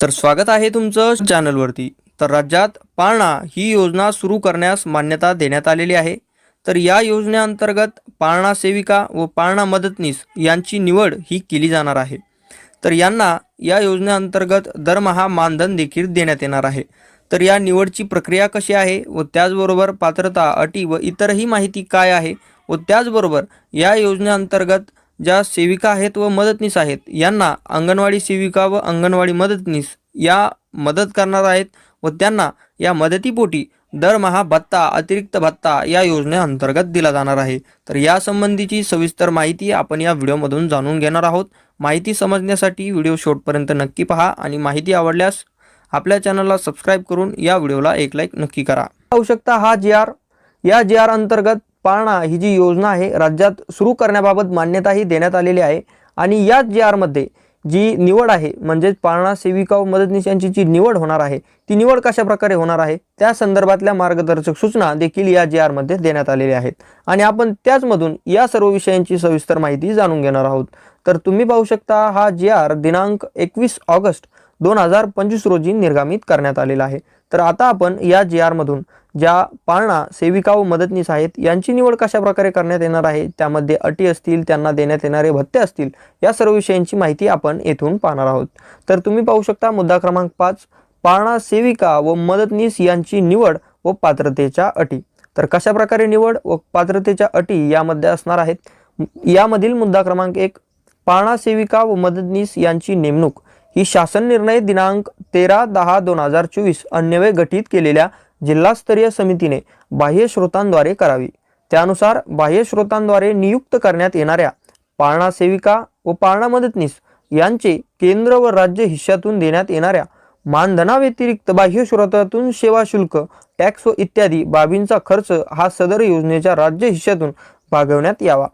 तर स्वागत आहे तुमचं चॅनलवरती. तर राज्यात पाळणा ही योजना सुरू करण्यास मान्यता देण्यात आलेली आहे. तर या योजनेअंतर्गत पाळणा सेविका व पाळणा मदतनीस यांची निवड ही केली जाणार आहे. तर यांना या योजनेअंतर्गत दरमहा मानधन देखील देण्यात येणार आहे. तर या निवडची प्रक्रिया कशी आहे व त्याचबरोबर पात्रता अटी व इतरही माहिती काय आहे व त्याचबरोबर या योजनेअंतर्गत ज्या सेविका आहेत व मदतनीस आहेत यांना अंगणवाडी सेविका व अंगणवाडी मदतनीस या मदत करणार आहेत व त्यांना या मदतीपोटी दरमहा भत्ता अतिरिक्त भत्ता या योजनेअंतर्गत दिला जाणार आहे. तर यासंबंधीची सविस्तर माहिती आपण या व्हिडिओमधून जाणून घेणार आहोत. माहिती समजण्यासाठी व्हिडिओ शेवटपर्यंत नक्की पहा आणि माहिती आवडल्यास आपल्या चॅनलला सबस्क्राईब करून या व्हिडिओला एक लाईक नक्की करा. पाहू शकता हा जी आर या जी आर अंतर्गत पाळणा ही जी योजना आहे राज्यात सुरू करण्याबाबत मान्यताही देण्यात आलेली आहे. आणि याच जे आरमध्ये जी निवड आहे म्हणजेच पाळणा सेविका व मदतनीस यांची जी निवड होणार आहे ती निवड कशा प्रकारे होणार आहे त्या संदर्भातल्या मार्गदर्शक सूचना देखील या जी आरमध्ये देण्यात आलेल्या आहेत. आणि आपण त्याचमधून या सर्व विषयांची सविस्तर माहिती जाणून घेणार आहोत. तर तुम्ही पाहू शकता हा जी आर दिनांक एकवीस ऑगस्ट दोन हजार पंचवीस रोजी निर्गमित करण्यात आलेला आहे. तर आता आपण या जी आरमधून ज्या पाळणा सेविका व मदतनीस आहेत यांची निवड कशा प्रकारे करण्यात येणार आहे त्यामध्ये अटी असतील त्यांना देण्यात येणारे भत्ते असतील या सर्व विषयांची माहिती आपण येथून पाहणार आहोत. तर तुम्ही पाहू शकता मुद्दा क्रमांक पाच पाळणा सेविका व मदतनीस यांची निवड व पात्रतेच्या अटी. तर कशा प्रकारे निवड व पात्रतेच्या अटी यामध्ये असणार आहेत? यामधील मुद्दा क्रमांक एक पाळणा सेविका व मदतनीस यांची नेमणूक. ही शासन निर्णय दिनांक तेरा दहा दोन हजार चोवीस अन्यवे गठीत केलेल्या जिल्हास्तरीय समितीने बाह्य स्रोतांद्वारे करावी. त्यानुसार बाह्य स्रोतांद्वारे नियुक्त करण्यात येणाऱ्या पाळणा सेविका व पाळणा मदतनीस यांचे केंद्र व राज्य हिश्श्यातून देण्यात येणाऱ्या मानधनाव्यतिरिक्त बाह्य स्रोतातून सेवा शुल्क टॅक्स व इत्यादी बाबींचा खर्च हा सदर योजनेच्या राज्य हिश्श्यातून भागवण्यात यावा.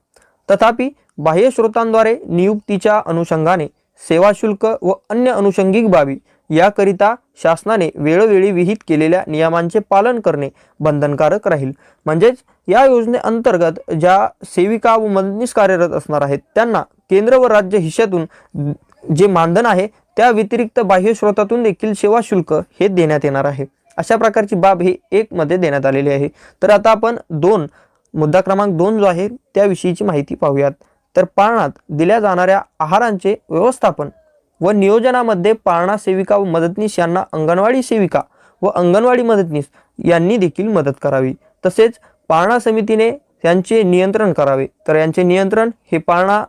तथापि बाह्य स्रोतांद्वारे नियुक्तीच्या अनुषंगाने सेवा शुल्क व अन्य अनुषंगिक बाबी याकरिता शासनाने वेळोवेळी विहित केलेल्या नियमांचे पालन करणे बंधनकारक राहील. म्हणजेच या योजनेअंतर्गत ज्या सेविका व मदनीस कार्यरत असणार आहेत त्यांना केंद्र व राज्य हिश्श्यातून जे मानधन आहे त्या व्यतिरिक्त बाह्य स्रोतातून देखील सेवा शुल्क हे देण्यात येणार आहे. अशा प्रकारची बाब ही एकमध्ये देण्यात आलेली आहे. तर आता आपण दोन मुद्दा क्रमांक दोन जो आहे त्याविषयीची माहिती पाहूयात. तर पाळणात दिल्या जाणाऱ्या आहारांचे व्यवस्थापन व नियोजनामध्ये पाळणा सेविका व मदतनीस यांना अंगणवाडी सेविका व अंगणवाडी मदतनीस यांनी देखील मदत करावी. तसेच पाळणा समितीने यांचे नियंत्रण करावे. तर यांचे नियंत्रण हे पाळणा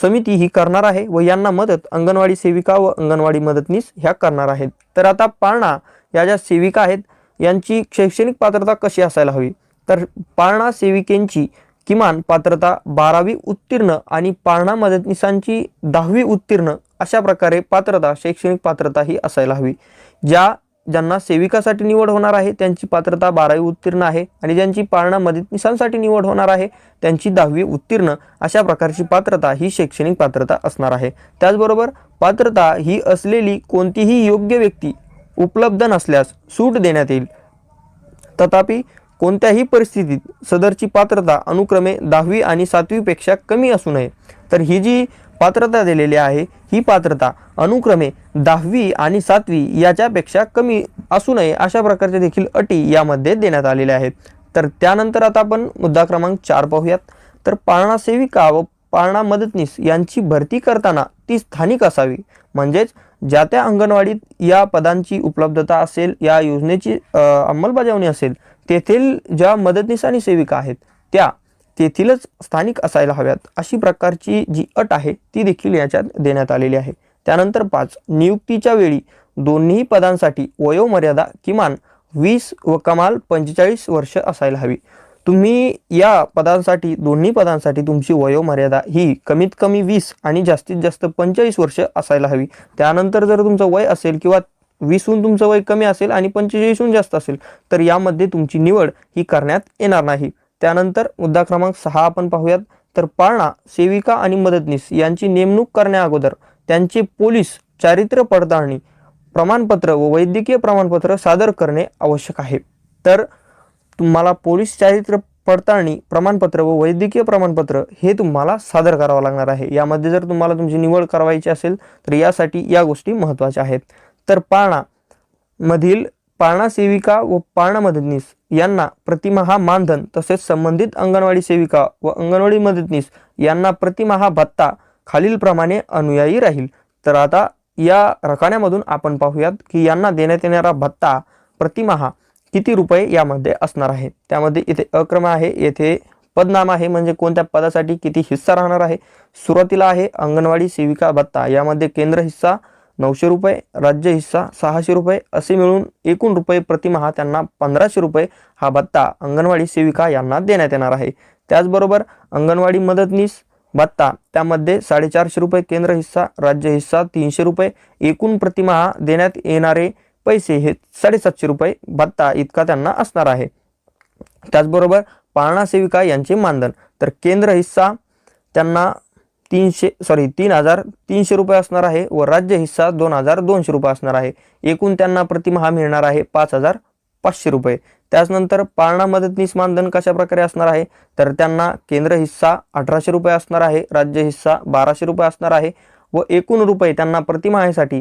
समिती ही करणार आहे व यांना मदत अंगणवाडी सेविका व अंगणवाडी मदतनीस ह्या करणार आहेत. तर आता पाळणा या ज्या सेविका आहेत यांची शैक्षणिक पात्रता कशी असायला हवी? तर पाळणा सेविकेंची किमान पात्रता बारावी उत्तीर्ण आणि पाळणा मदतनीसांची दहावी उत्तीर्ण अशा प्रकारे पात्रता शैक्षणिक पात्रता ही असायला हवी. ज्या ज्यांना सेविकासाठी निवड होणार आहे त्यांची पात्रता बारावी उत्तीर्ण आहे आणि ज्यांची पाळणा मदतनीसांसाठी निवड होणार आहे त्यांची दहावी उत्तीर्ण अशा प्रकारची पात्रता ही शैक्षणिक पात्रता असणार आहे. त्याचबरोबर पात्रता ही असलेली कोणतीही योग्य व्यक्ती उपलब्ध नसल्यास सूट देण्यात येईल. तथापि कोणत्याही परिस्थितीत सदरची पात्रता अनुक्रमे दहावी आणि सातवीपेक्षा कमी असू नये. तर ही जी पात्रता दिलेली आहे ही पात्रता अनुक्रमे दहावी आणि सातवी याच्यापेक्षा कमी असू नये अशा प्रकारच्या देखील अटी यामध्ये देण्यात आलेल्या आहेत. तर त्यानंतर आता आपण मुद्दा क्रमांक चार पाहूयात. तर पाळणा सेविका व पाळणा मदतनीस यांची भरती करताना ती स्थानिक असावी. म्हणजेच ज्या त्या अंगणवाडीत या पदांची उपलब्धता असेल या योजनेची अंमलबजावणी असेल तेथील ज्या मदतनीस आणि सेविका आहेत त्या तेथीलच स्थानिक असायला हव्यात. अशी प्रकारची जी अट आहे ती देखील याच्यात देण्यात आलेली आहे. त्यानंतर पाच नियुक्तीच्या वेळी दोन्ही पदांसाठी वयोमर्यादा किमान वीस व कमाल पंचेचाळीस वर्ष असायला हवी. तुम्ही या पदांसाठी दोन्ही पदांसाठी तुमची वयोमर्यादा ही कमीत कमी वीस आणि जास्तीत जास्त पंचेचाळीस वर्ष असायला हवी. त्यानंतर जर तुमचं वय असेल किंवा वीसहून तुमचं वय कमी असेल आणि पंचेचाळीसहून जास्त असेल तर यामध्ये तुमची निवड ही करण्यात येणार नाही. त्यानंतर मुद्दा क्रमांक सहा आपण पाहूयात. तर पाळणा सेविका आणि मदतनीस यांची नेमणूक करण्याअगोदर त्यांचे पोलीस चारित्र्य पडताळणी प्रमाणपत्र व वैद्यकीय प्रमाणपत्र सादर करणे आवश्यक आहे. तर तुम्हाला पोलीस चारित्र्य पडताळणी प्रमाणपत्र व वैद्यकीय प्रमाणपत्र हे तुम्हाला सादर करावं लागणार आहे. यामध्ये जर तुम्हाला तुमची निवड करावायची असेल तर यासाठी या गोष्टी महत्त्वाच्या आहेत. तर पाळणा मधील पाळणा सेविका व पाळणा मदतनीस यांना प्रतिमहा मानधन तसेच संबंधित अंगणवाडी सेविका व अंगणवाडी मदतनीस यांना प्रतिमहा भत्ता खालीलप्रमाणे अनुयायी राहील. तर आता या रकान्यामधून आपण पाहूयात की यांना देण्यात येणारा भत्ता प्रतिमहा किती रुपये यामध्ये असणार आहे. त्यामध्ये इथे अक्रम आहे येथे पदनाम आहे म्हणजे कोणत्या पदासाठी किती हिस्सा राहणार आहे सुरुवातीला आहे अंगणवाडी सेविका भत्ता यामध्ये केंद्र हिस्सा नऊशे रुपये राज्य हिस्सा सहाशे रुपये असे मिळून एकूण रुपये प्रतिमहा त्यांना पंधराशे रुपये हा भत्ता अंगणवाडी सेविका यांना देण्यात येणार आहे. त्याचबरोबर अंगणवाडी मदतनीस भत्ता त्यामध्ये साडेचारशे रुपये केंद्र हिस्सा राज्य हिस्सा तीनशे रुपये एकूण प्रतिमहा देण्यात येणारे पैसे हे साडेसातशे रुपये भत्ता इतका त्यांना असणार आहे. त्याचबरोबर पाळणा सेविका यांचे मानधन तर केंद्र हिस्सा त्यांना तीनशे सॉरी तीन हजार तीनशे रुपये असणार आहे व राज्य हिस्सा दोन हजार दोनशे रुपये असणार आहे. एकूण त्यांना प्रतिमहा मिळणार आहे पाच हजार पाचशे रुपये. त्याचनंतर पाळणा मदतनीस मानधन कशा प्रकारे असणार आहे? तर त्यांना केंद्र हिस्सा अठराशे रुपये असणार आहे राज्य हिस्सा बाराशे रुपये असणार आहे व एकूण रुपये त्यांना प्रतिमाहेसाठी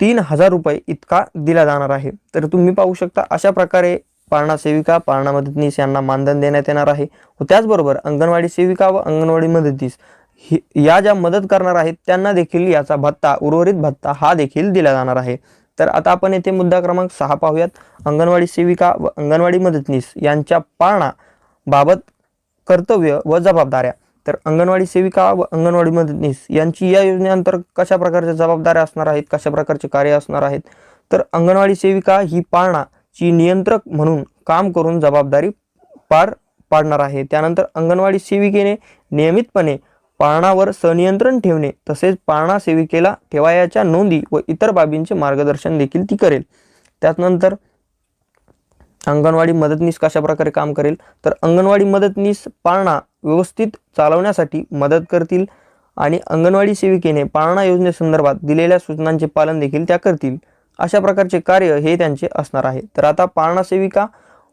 तीन हजार रुपये इतका दिला जाणार आहे. तर तुम्ही पाहू शकता अशा प्रकारे पाळणा सेविका पाळणा मदतनीस यांना मानधन देण्यात येणार आहे व त्याचबरोबर अंगणवाडी सेविका व अंगणवाडी मदतनीस या ज्या मदत करणार आहेत त्यांना देखील याचा भत्ता उर्वरित भत्ता हा देखील दिला जाणार आहे. तर आता आपण येथे मुद्दा क्रमांक सहा पाहूयात. अंगणवाडी सेविका व अंगणवाडी मदतनीस यांच्या पाळणा बाबत कर्तव्य व जबाबदाऱ्या. तर अंगणवाडी सेविका व अंगणवाडी मदतनीस यांची या योजनेअंतर्गत कशा प्रकारच्या जबाबदाऱ्या असणार आहेत कशा प्रकारचे कार्य असणार आहेत? तर अंगणवाडी सेविका ही पाळणाची नियंत्रक म्हणून काम करून जबाबदारी पार पाडणार आहे. त्यानंतर अंगणवाडी सेविकेने नियमितपणे पाळणावर संनियंत्रण ठेवणे तसेच पाळणा सेविकेला ठेवायाच्या नोंदी व इतर बाबींचे मार्गदर्शन देखील ती करेल. त्यानंतर अंगणवाडी मदतनीस कशा प्रकारे काम करेल? तर अंगणवाडी मदतनीस पाळणा व्यवस्थित चालवण्यासाठी मदत करतील आणि अंगणवाडी सेविकेने पाळणा योजनेसंदर्भात दिलेल्या सूचनांचे पालन देखील त्या करतील. अशा प्रकारचे कार्य हे त्यांचे असणार आहे. तर आता पाळणा सेविका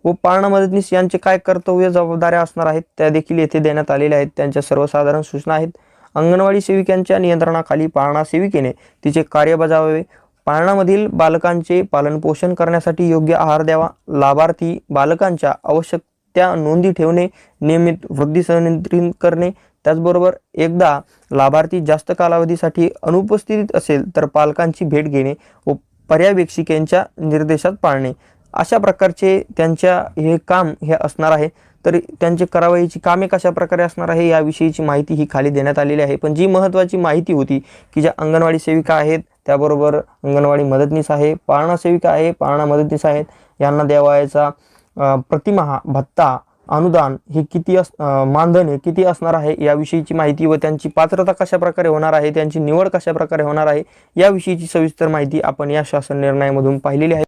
व पाळणा मदतनीस यांचे काय कर्तव्य जबाबदाऱ्या असणार आहेत त्या देखील येथे देण्यात आलेल्या आहेत. त्यांच्या सर्वसाधारण सूचना आहेत. अंगणवाडी सेविकांच्या नियंत्रणाखाली पाळणा सेविकेने तिचे कार्य बजावावे. पाळणामधील बालकांचे पालनपोषण करण्यासाठी योग्य आहार द्यावा. लाभार्थी बालकांच्या आवश्यक त्या नोंदी ठेवणे नियमित वृद्धी संनियंत्रित करणे. त्याचबरोबर एकदा लाभार्थी जास्त कालावधीसाठी अनुपस्थित असेल तर पालकांची भेट घेणे व पर्यवेक्षिकेंच्या निर्देशात पाळणे. अशा प्रकारचे त्यांच्या हे काम हे असणार आहे. तर त्यांचे करावयाची कामे कशा प्रकारे असणार आहे याविषयीची माहिती ही खाली देण्यात आलेली आहे. पण जी महत्त्वाची माहिती होती की ज्या अंगणवाडी सेविका आहेत त्याबरोबर अंगणवाडी मदतनीस आहे पाळणा सेविका आहे पाळणा मदतनीस आहेत यांना द्यावायचा प्रतिमहा भत्ता अनुदान हे किती अस मानधन हे किती असणार आहे याविषयीची माहिती व त्यांची पात्रता कशा प्रकारे होणार आहे त्यांची निवड कशा प्रकारे होणार आहे याविषयीची सविस्तर माहिती आपण या शासन निर्णयामधून पाहिलेली आहे.